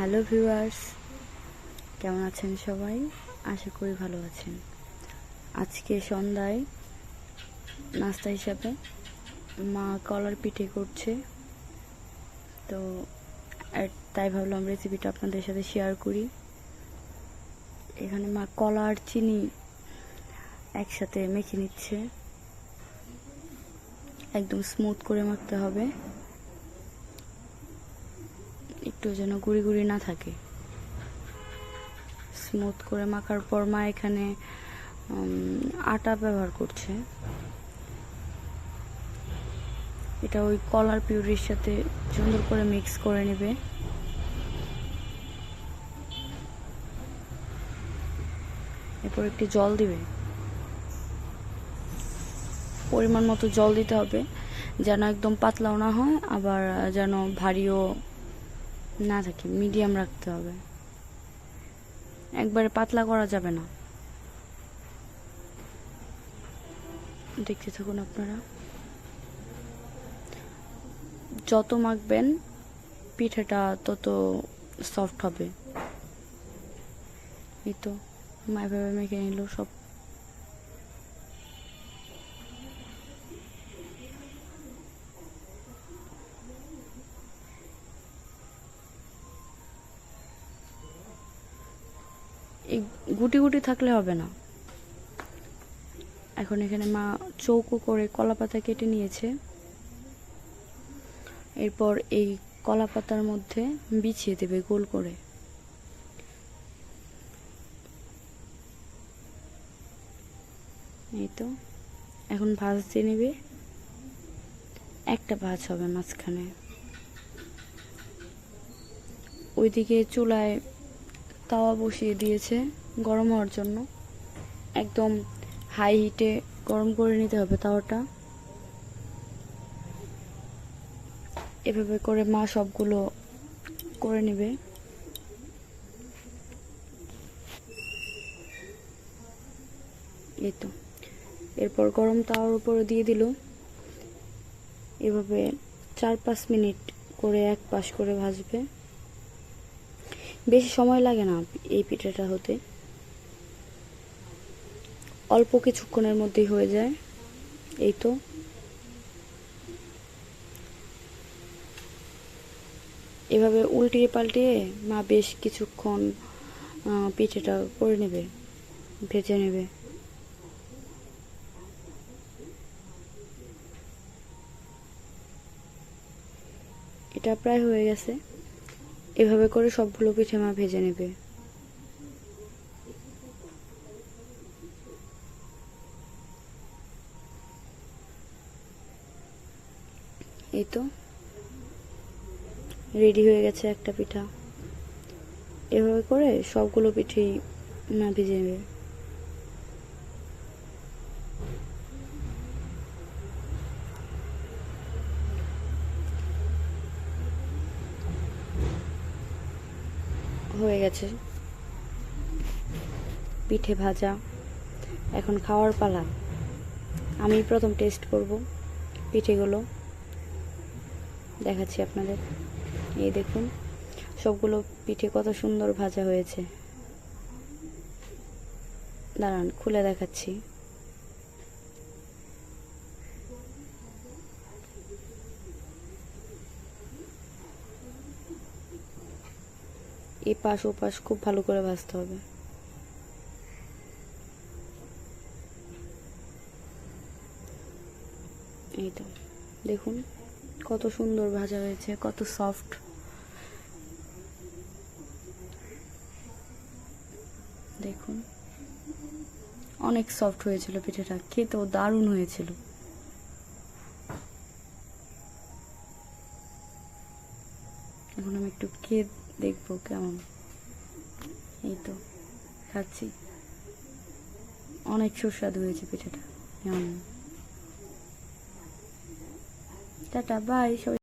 Hello viewers, কেমন আছেন সবাই? আশা করি ভালো আছেন। আজকে সন্ধ্যায় নাস্তা হিসাবে মা কলার পিঠে করছে। তো তাই ভাবলাম রেসিপিটা আপনাদের সাথে শেয়ার করি। এখানে মা কলা আর চিনি একসাথে মেখে নিচ্ছে। একদম স্মুথ করে মাখতে হবে। একটু যেন গুড়ি গুড়ি না থাকে। স্মুথ করে মাখার পর মা এখানে আটা ব্যবহার করছে। এটা ওই কলার পিউরির সাথে সুন্দর করে মিক্স করে নেবে। এরপর একটু জল দিবে। পরিমাণ মতো জল দিতে হবে, যেন একদম পাতলাও না হয়, আবার যেন ভারীও না থাকে মিডিয়াম রাখতে হবে। একবারে পাতলা করা যাবে না। দেখতে থাকুন আপনারা। যত মাখবেন, পিঠাটা তত সফট হবে। এই তো এভাবে মেখে নিল, সব এই গুটি গুটি থাকলে হবে না। এখন এখানে মা চৌকো করে কলা পাতা কেটে নিয়েছে। এরপর এই কলা পাতার মধ্যে বিছিয়ে দেবে গোল করে। এই তো, এখন ভাজ দিয়ে নেবে। একটা ভাজ হবে মাঝখানে। ওইদিকে চুলায় তাওয়া বসিয়ে দিয়েছে গরম হওয়ার জন্য। একদম হাই হিটে গরম করে নিতে হবে তাওয়াটা। এভাবে করে মা সবগুলো করে নেবে। এই তো। এরপর গরম তাওয়ার উপরে দিয়ে দিল। এভাবে চার পাঁচ মিনিট করে এক পাশ করে ভাজবে। বেশি সময় লাগে না এই পিঠাটা হতে। অল্প কিছুক্ষণের মধ্যেই হয়ে যায়। এই তো। এভাবে উল্টিয়ে পাল্টিয়ে মা বেশ কিছুক্ষণ পিঠেটা করে নেবে, ভেজে নেবে। এটা প্রায় হয়ে গেছে। এভাবে করে সবগুলো পিঠে মা ভেজে নেবে। এই তো রেডি হয়ে গেছে একটা পিঠা। এভাবে করে সবগুলো পিঠেই মা ভেজে নেবে। হয়ে গেছে। পিঠে ভাজা। এখন খাওয়ার পালা। আমি প্রথম টেস্ট করব পিঠেগুলো। দেখাচ্ছি আপনাদের। এই দেখুন, সবগুলো পিঠে কত সুন্দর ভাজা হয়েছে। দাঁড়ান, খুলে দেখাচ্ছি। এই পাশ ও পাশ খুব ভালো করে ভাজতে হবে। এই তো, দেখুন কত সুন্দর ভাজা হয়েছে, কত সফট দেখুন, অনেক সফট হয়েছিল পিঠেটা, খেতেও দারুণ হয়েছিল। এখন আমি একটু খেয়ে দেখব কেমন। এই তো খাচ্ছি। অনেক সুস্বাদু হয়েছে পিঠাটা। Tata bye